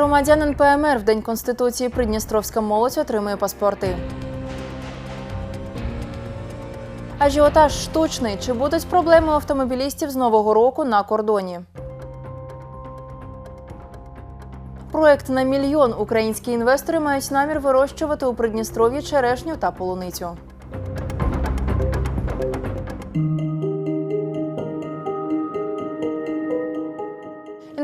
Громадянин ПМР в День Конституції Придністровська молодь отримує паспорти. Ажіотаж штучний. Чи будуть проблеми автомобілістів з нового року на кордоні? Проект на мільйон українські інвестори мають намір вирощувати у Придністров'ї черешню та полуницю.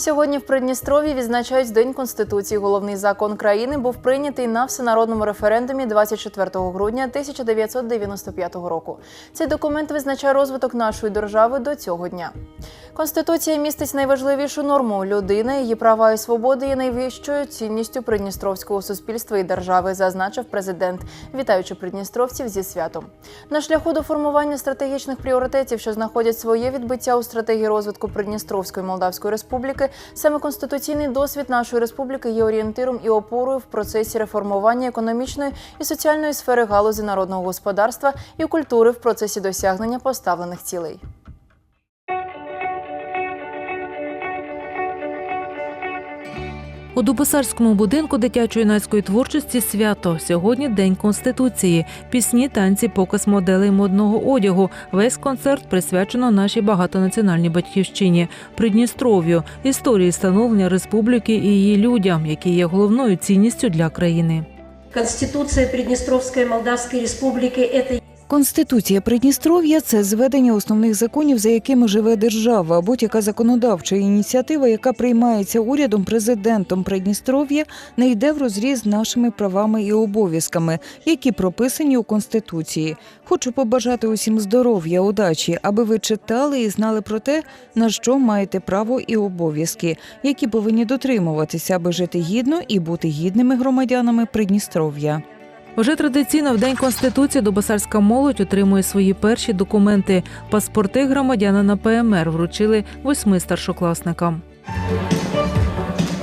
Сьогодні в Придністров'ї відзначають День Конституції. Головний закон країни був прийнятий на всенародному референдумі 24 грудня 1995 року. Цей документ визначає розвиток нашої держави до цього дня. Конституція містить найважливішу норму людина, її права і свободи є найвищою цінністю придністровського суспільства і держави, зазначив президент, вітаючи придністровців зі святом. На шляху до формування стратегічних пріоритетів, що знаходять своє відбиття у стратегії розвитку Придністровської Молдавської Республіки, саме конституційний досвід нашої республіки є орієнтиром і опорою в процесі реформування економічної і соціальної сфери галузі народного господарства і культури в процесі досягнення поставлених цілей. У Дубосарському будинку дитячо-юнацької творчості свято. Сьогодні День Конституції. Пісні, танці, показ моделей модного одягу. Весь концерт присвячено нашій багатонаціональній батьківщині, Придністров'ю, історії становлення республіки і її людям, які є головною цінністю для країни. Конституция Приднестровской Молдавской Республики – это Конституція Придністров'я це зведення основних законів, за якими живе держава, будь-яка законодавча ініціатива, яка приймається урядом, президентом Придністров'я, не йде в розріз нашими правами і обов'язками, які прописані у Конституції. Хочу побажати усім здоров'я, удачі, аби ви читали і знали про те, на що маєте право і обов'язки, які повинні дотримуватися, аби жити гідно і бути гідними громадянами Придністров'я. Вже традиційно в День Конституції Дубосарська молодь отримує свої перші документи. Паспорти громадяна на ПМР вручили восьми старшокласникам.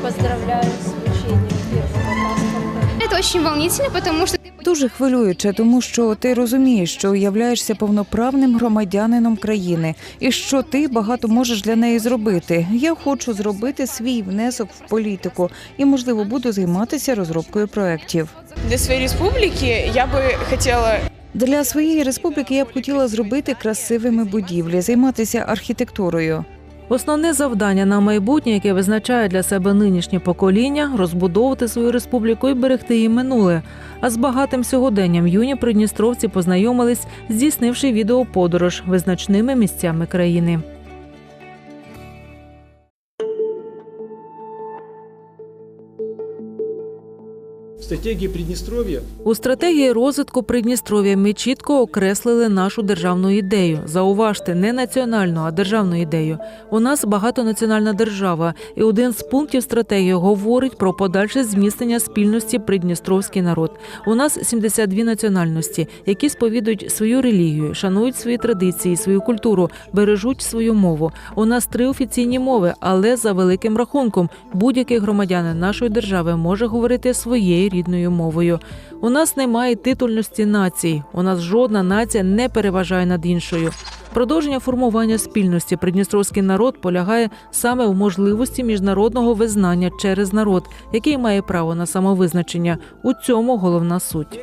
Поздравляю з врученням першого паспорта. Це дуже волнительно, тому что ты Дуже хвилююче, тому що ти розумієш, що являєшся повноправним громадянином країни, і що ти багато можеш для неї зробити. Я хочу зробити свій внесок в політику і, можливо, буду займатися розробкою проєктів. Для своей республики я бы хотела Для своєї республіки я б хотіла зробити красивими будівлі, займатися архітектурою. Основне завдання на майбутнє, яке визначає для себе нинішнє покоління, розбудовувати свою республіку і берегти її минуле. А з багатим сьогоденням юні придністровці познайомились, здійснивши відеоподорож визначними місцями країни. В стратегии Приднестровья У стратегії розвитку Придністров'я ми чітко окреслили нашу державну ідею. Зауважте, не національну, а державну ідею. У нас багатонаціональна держава, і один з пунктів стратегії говорить про подальше зміцнення спільності Придністровський народ. У нас 72 національності, які сповідують свою релігію, шанують свої традиції, свою культуру, бережуть свою мову. У нас три офіційні мови, але за великим рахунком будь-який громадянин нашої держави може говорити своєю рідною мовою. У нас немає титульності націй. У нас жодна нація не переважає над іншою. Продовження формування спільності придністровський народ полягає саме в можливості міжнародного визнання через народ, який має право на самовизначення. У цьому головна суть.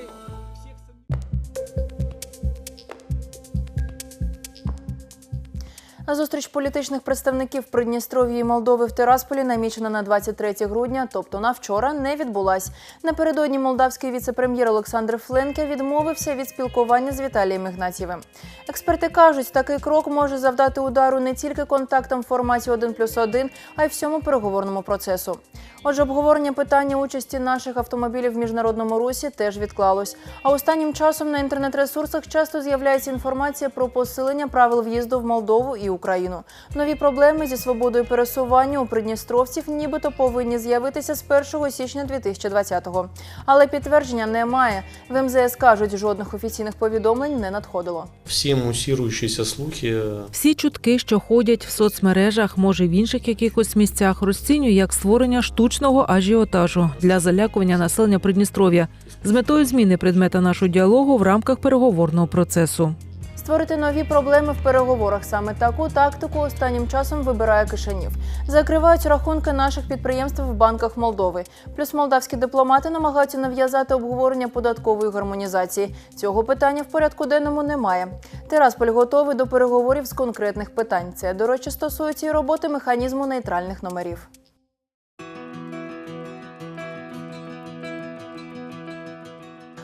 На зустріч політичних представників Придністров'я і Молдови в Тирасполі намічена на 23 грудня, тобто на вчора, не відбулась. Напередодні молдавський віце-прем'єр Олександр Фленке відмовився від спілкування з Віталієм Ігнатьєвим. Експерти кажуть, такий крок може завдати удару не тільки контактам в форматі 1 плюс 1, а й всьому переговорному процесу. Отже, обговорення питання участі наших автомобілів в міжнародному русі теж відклалось. А останнім часом на інтернет-ресурсах часто з'являється інформація про посилення правил в'їзду в Молдову і Україну. Україну. Нові проблеми зі свободою пересування у придністровців нібито повинні з'явитися з 1 січня 2020-го. Але підтвердження немає. В МЗС кажуть, жодних офіційних повідомлень не надходило. Все муссирующиеся слухи Всі чутки, що ходять в соцмережах, може в інших якихось місцях, розцінюю як створення штучного ажіотажу для залякування населення Придністров'я з метою зміни предмета нашого діалогу в рамках переговорного процесу. Створити нові проблеми в переговорах саме таку тактику останнім часом вибирає Кишинів. Закривають рахунки наших підприємств в банках Молдови. Плюс молдавські дипломати намагаються нав'язати обговорення податкової гармонізації. Цього питання в порядку денному немає. Тирасполь готовий до переговорів з конкретних питань. Це, до речі, стосується і роботи механізму нейтральних номерів.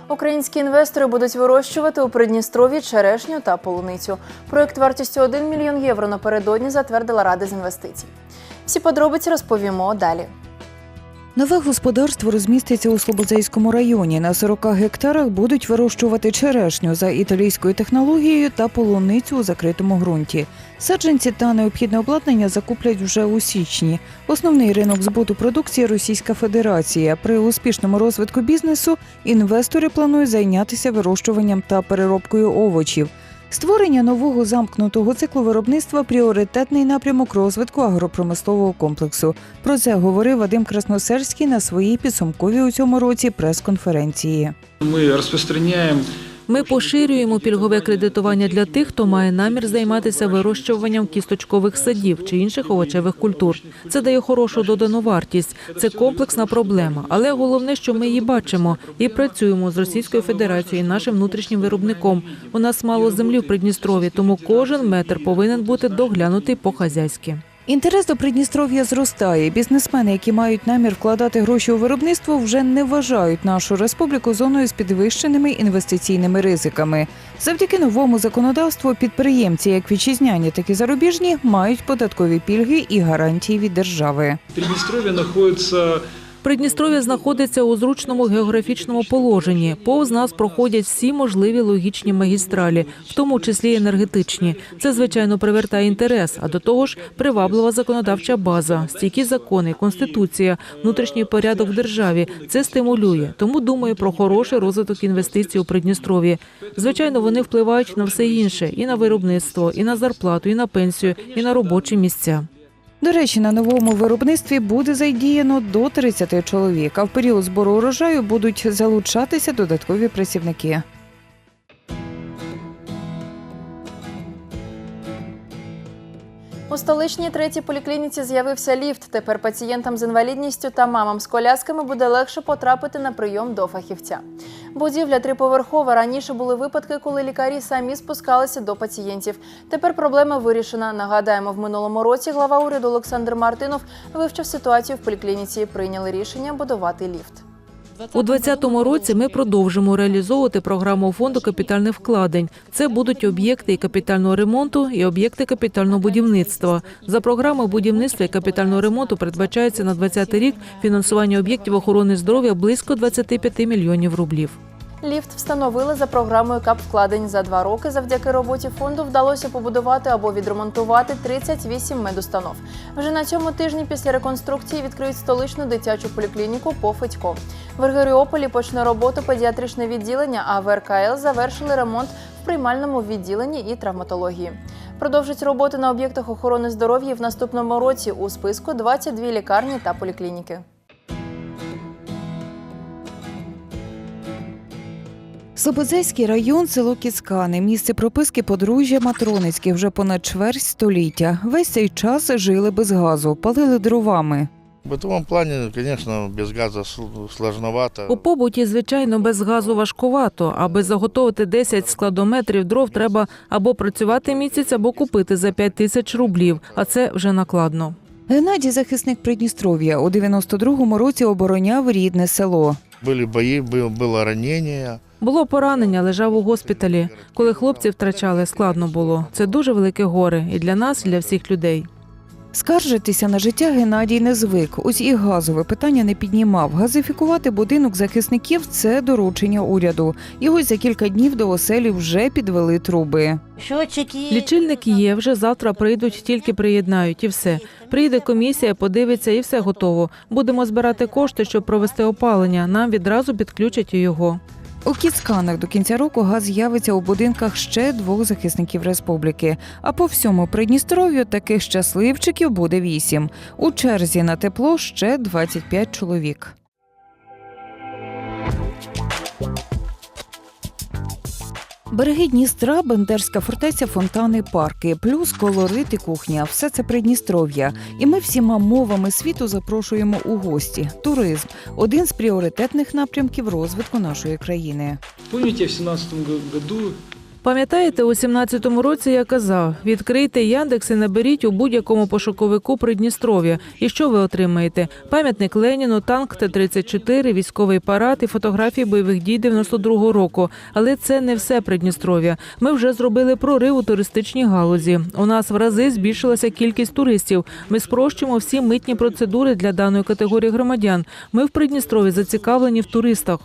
Українські інвестори будуть вирощувати у Придністрові черешню та полуницю. Проєкт вартістю 1 мільйон євро напередодні затвердила Рада з інвестицій. Всі подробиці розповімо далі. Нове господарство розміститься у Слободзейському районі. На 40 гектарах будуть вирощувати черешню за італійською технологією та полуницю у закритому ґрунті. Саджанці та необхідне обладнання закуплять вже у січні. Основний ринок збуту продукції Російська Федерація. При успішному розвитку бізнесу інвестори планують зайнятися вирощуванням та переробкою овочів. Створення нового замкнутого циклу виробництва пріоритетний напрямок розвитку агропромислового комплексу. Про це говорив Вадим Красносерський на своїй підсумковій у цьому році прес-конференції. Ми распространяем Ми поширюємо пільгове кредитування для тих, хто має намір займатися вирощуванням кісточкових садів чи інших овочевих культур. Це дає хорошу додану вартість. Це комплексна проблема, але головне, що ми її бачимо і працюємо з Російською Федерацією нашим внутрішнім виробником. У нас мало землі в Придністрові, тому кожен метр повинен бути доглянутий по-хазяйськи. Інтерес до Придністров'я зростає. Бізнесмени, які мають намір вкладати гроші у виробництво, вже не вважають нашу республіку зоною з підвищеними інвестиційними ризиками. Завдяки новому законодавству підприємці, як вітчизняні, так і зарубіжні, мають податкові пільги і гарантії від держави. Придністров'я находится Придністров'я знаходиться у зручному географічному положенні. Повз нас проходять всі можливі логічні магістралі, в тому числі енергетичні. Це звичайно привертає інтерес. А до того ж, приваблива законодавча база, стійкі закони, конституція, внутрішній порядок в державі. Це стимулює. Тому думаю про хороший розвиток інвестицій у Придністров'ї. Звичайно, вони впливають на все інше: і на виробництво, і на зарплату, і на пенсію, і на робочі місця. До речі, на новому виробництві буде задіяно до 30 чоловік, а в період збору урожаю будуть залучатися додаткові працівники. У столичній третій поліклініці з'явився ліфт. Тепер пацієнтам з інвалідністю та мамам з колясками буде легше потрапити на прийом до фахівця. Будівля триповерхова. Раніше були випадки, коли лікарі самі спускалися до пацієнтів. Тепер проблема вирішена. Нагадаємо, в минулому році глава уряду Олександр Мартинов вивчив ситуацію в поліклініці і прийняли рішення будувати ліфт. У 2020 році ми продовжимо реалізовувати програму фонду капітальних вкладень. Це будуть об'єкти і капітального ремонту, і об'єкти капітального будівництва. За програмою будівництва і капітального ремонту передбачається на 2020 рік фінансування об'єктів охорони здоров'я близько 25 мільйонів рублів. Ліфт встановили за програмою КАП вкладень за два роки. Завдяки роботі фонду вдалося побудувати або відремонтувати 38 медустанов. Вже на цьому тижні після реконструкції відкриють столичну дитячу поліклініку по Федько. В Ергеріополі почне роботу педіатричне відділення, а в РКЛ завершили ремонт в приймальному відділенні і травматології. Продовжать роботи на об'єктах охорони здоров'я в наступному році у списку 22 лікарні та поліклініки. Слободзейський район, село Кіцкани, місце прописки подружжя Матроницьких вже понад чверть століття. Весь цей час жили без газу, палили дровами. В бытовом плане, конечно, без газа сл- сложновато. У побуті, звичайно, без газу важкувато. Аби заготовити 10 складометрів дров, треба або працювати місяць, або купити за 5 тисяч рублів. А це вже накладно. Геннадій, захисник Придністров'я, у 92-му році обороняв рідне село. Были бои, был- было ранение. Було поранення, лежав у госпіталі. Коли хлопці втрачали, складно було. Це дуже велике горе і для нас, і для всіх людей. Скаржитися на життя Геннадій не звик. Ось і газове питання не піднімав. Газифікувати будинок захисників це доручення уряду. І ось за кілька днів до оселі вже підвели труби. Лічильник є, вже завтра прийдуть, тільки приєднають і все. Прийде комісія, подивиться і все готово. Будемо збирати кошти, щоб провести опалення. Нам відразу підключать і його. У Кіцканах до кінця року газ з'явиться у будинках ще двох захисників республіки. А по всьому Придністров'ю таких щасливчиків буде вісім. У черзі на тепло ще 25 чоловік. Береги Дністра, Бендерська фортеця, фонтани, парки, плюс колорит і кухня. Все це Придністров'я. І ми всіма мовами світу запрошуємо у гості. Туризм один з пріоритетних напрямків розвитку нашої країни. Помните, в 2017 году Пам'ятаєте, у 17-му році я казав: відкрийте Яндекс і наберіть у будь-якому пошуковику Придністров'я. І що ви отримаєте? Пам'ятник Леніну, танк Т-34, військовий парад і фотографії бойових дій 92-го року. Але це не все Придністров'я. Ми вже зробили прорив у туристичній галузі. У нас в рази збільшилася кількість туристів. Ми спрощуємо всі митні процедури для даної категорії громадян. Ми в Придністров'ї зацікавлені в туристах.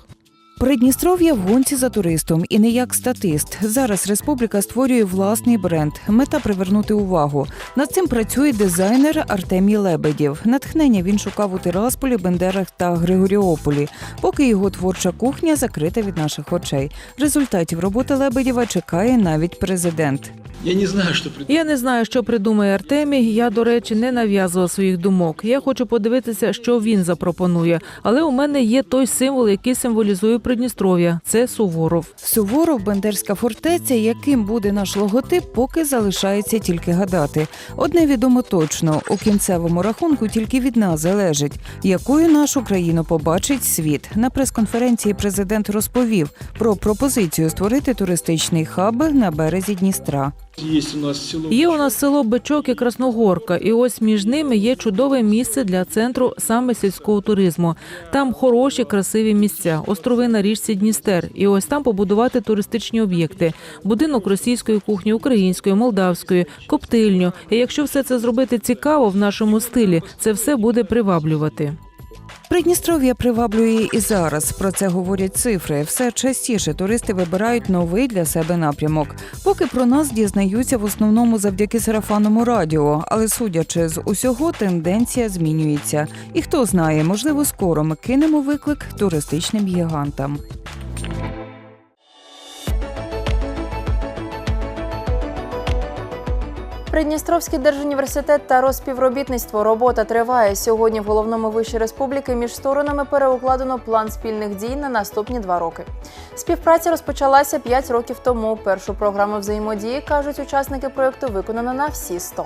Придністров'я в гонці за туристом і не як статист. Зараз республіка створює власний бренд. Мета привернути увагу. Над цим працює дизайнер Артемій Лебедєв. Натхнення він шукав у Тирасполі, Бендерах та Григоріополі, поки його творча кухня закрита від наших очей. Результатів роботи Лебедєва чекає навіть президент. Я не знаю, что пред- Я не знаю, що придумає Артемій. Я, до речі, не нав'язував своїх думок. Я хочу подивитися, що він запропонує. Але у мене є той символ, який символізує Придністров'я. Це Суворов. Суворов, Бендерська фортеця, яким буде наш логотип, поки залишається тільки гадати. Одне відомо точно у кінцевому рахунку тільки від нас залежить, якою нашу країну побачить світ. На прес-конференції президент розповів про пропозицію створити туристичний хаб на березі Дністра. Є у нас село Бичок і Красногорка, і ось між ними є чудове місце для центру саме сільського туризму. Там хороші, красиві місця, острови на річці Дністер. І ось там побудувати туристичні об'єкти: будинок російської кухні, української, молдавської, коптильню. І якщо все це зробити цікаво в нашому стилі, це все буде приваблювати. Придністров'я приваблює і зараз. Про це говорять цифри. Все частіше туристи вибирають новий для себе напрямок. Поки про нас дізнаються в основному завдяки сарафанному радіо. Але судячи з усього, тенденція змінюється. І хто знає, можливо, скоро ми кинемо виклик туристичним гігантам. Придністровський держуніверситет та розпівробітництво. Робота триває. Сьогодні в головному виші республіки між сторонами переукладено план спільних дій на наступні два роки. Співпраця розпочалася 5 років тому. Першу програму взаємодії кажуть учасники проєкту виконано на всі 100.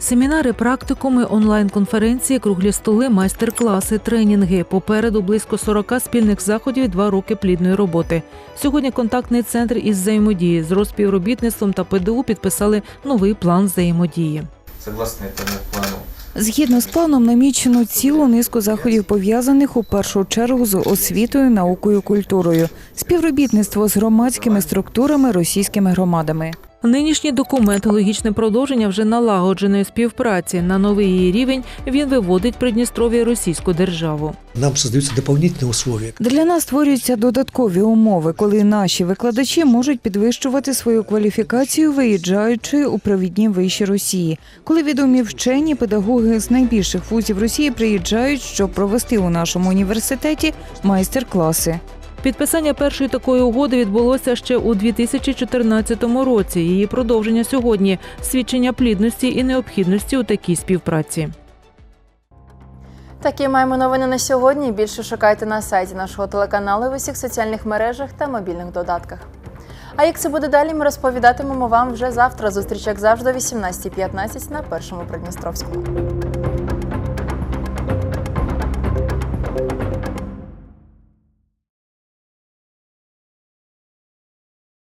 Семінари, практикуми, онлайн-конференції, круглі столи, майстер-класи, тренінги. Попереду близько 40 спільних заходів і два роки плідної роботи. Сьогодні контактний центр із взаємодії з розпівробітництвом та ПДУ підписали новий план взаємодії. Согласно этому плану, Згідно з планом, намічено цілу низку заходів пов'язаних у першу чергу з освітою, наукою, культурою, співробітництво з громадськими структурами, російськими громадами. Нинішній документ логічне продовження вже налагодженої співпраці. На новий її рівень він виводить Придністров'я російську державу. нам создаются дополнительные условия. Для нас створюються додаткові умови, коли наші викладачі можуть підвищувати свою кваліфікацію, виїжджаючи у провідні виші Росії. Коли відомі вчені, педагоги з найбільших вузів Росії приїжджають, щоб провести у нашому університеті майстер-класи. Підписання першої такої угоди відбулося ще у 2014 році. Її продовження сьогодні свідчення плідності і необхідності у такій співпраці. Такі маємо новини на сьогодні. Більше шукайте на сайті нашого телеканалу в усіх соціальних мережах та мобільних додатках. А як це буде далі, ми розповідатимемо вам вже завтра. Зустріч, як завжди, о 18.15 на першому Придністровському.